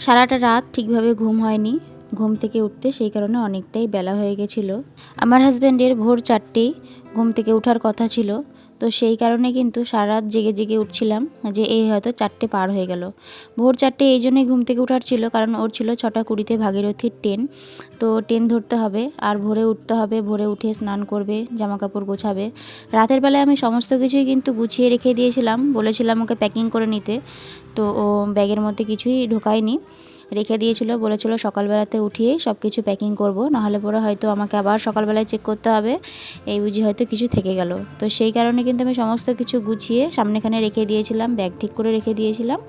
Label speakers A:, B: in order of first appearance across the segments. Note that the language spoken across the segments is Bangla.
A: সারাটা রাত ঠিকভাবে ঘুম হয়নি। ঘুম থেকে উঠতে সেই কারণে অনেকটাই বেলা হয়ে গেছিল। আমার হাজব্যান্ডের ভোর চারটেই ঘুম থেকে ওঠার কথা ছিল। তো সেই কারণে কিন্তু সারা রাত জেগে জেগে উঠছিলাম যে এই হয়তো চারটে পার হয়ে গেল। ভোর চারটে এই জন্যই ঘুম থেকে উঠার ছিল, কারণ ওর ছিল ছটা কুড়িতে ভাগীরথীর ট্রেন। তো ট্রেন ধরতে হবে, আর ভোরে উঠতে হবে, ভোরে উঠে স্নান করবে জামা কাপড় গোছাবে। রাতের বেলায় আমি সমস্ত কিছুই কিন্তু গুছিয়ে রেখে দিয়েছিলাম, বলেছিলাম ওকে প্যাকিং করে নিতে। তো ও ব্যাগের মধ্যে কিছুই ঢোকায়নি। রেখে দিয়েছিল, বলেছিল সকালবেলাতে উঠিয়ে সব কিছু প্যাকিং করব, নাহলে পরে হয়তো আমাকে আবার সকালবেলায় চেক করতে হবে। এই বুঝি হয়তো কিছু থেকে গেল। তো সেই কারণে কিন্তু আমি সমস্ত কিছু গুছিয়ে সামনেখানে রেখে দিয়েছিলাম ব্যাগ ঠিক করে রেখে দিয়েছিলাম।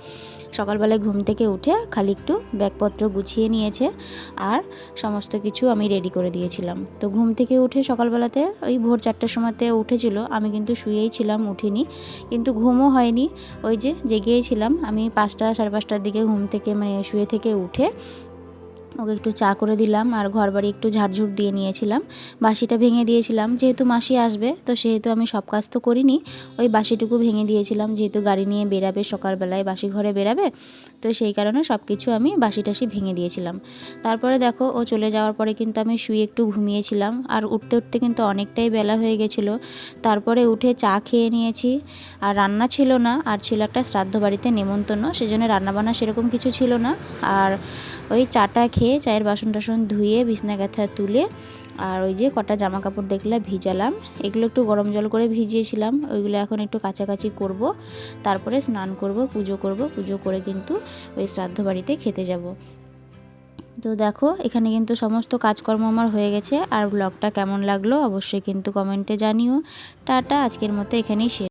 A: সকালবেলায় ঘুম থেকে উঠে খালি একটু ব্যাগপত্র গুছিয়ে নিয়েছে আর সমস্ত কিছু আমি রেডি করে দিয়েছিলাম। তো ঘুম থেকে উঠে সকালবেলাতে ওই ভোর চারটার সময়তে উঠেছিল, আমি কিন্তু শুয়েই ছিলাম, উঠিনি। কিন্তু ঘুমও হয়নি, ওই যে জেগেই ছিলাম, আমি পাঁচটা সাড়ে পাঁচটার দিকে ঘুম থেকে মানে শুয়ে থেকে উঠে ওকে একটু চা করে দিলাম আর ঘর বাড়ি একটু ঝাড়ঝুড় দিয়ে নিয়েছিলাম। বাসিটা ভেঙে দিয়েছিলাম, যেহেতু মাসি আসবে, তো সেহেতু আমি সব কাজ তো করিনি। ওই বাসিটুকু ভেঙে দিয়েছিলাম, যেহেতু গাড়ি নিয়ে বেরাবে, সকালবেলায় বাসি ঘরে বেরাবে, তো সেই কারণে সব কিছু আমি বাসি টাসি ভেঙে দিয়েছিলাম। তারপরে দেখো, ও চলে যাওয়ার পরে কিন্তু আমি শুয়ে একটু ঘুমিয়েছিলাম, আর উঠতে উঠতে কিন্তু অনেকটাই বেলা হয়ে গেছিল। তারপরে উঠে চা খেয়ে নিয়েছি, আর রান্না ছিল না, আর ছিল একটা শ্রাদ্ধ বাড়িতে নেমন্তন্ন, সেজন্য রান্নাবান্না সেরকম কিছু ছিল না। আর ওই চাটা খেয়ে চায়ের বাসন টাসন ধুয়ে, বিছনা গাথা তুলে আর ওই যে কটা জামা কাপড় দেখলে ভিজালাম। এগুলো একটু গরম জল করে ভিজিয়েছিলাম। ওইগুলো এখন একটু কাছাকাছি করব। তারপরে স্নান করব, পুজো করব। পুজো করে কিন্তু ওই শ্রাদ্ধ বাড়িতে খেতে যাব। তো দেখো, এখানে কিন্তু সমস্ত কাজকর্ম আমার হয়ে গেছে। আর ব্লগটা কেমন লাগল অবশ্যই কিন্তু কমেন্টে জানিও। টাটা, আজকের মতো এখানেই শেষ।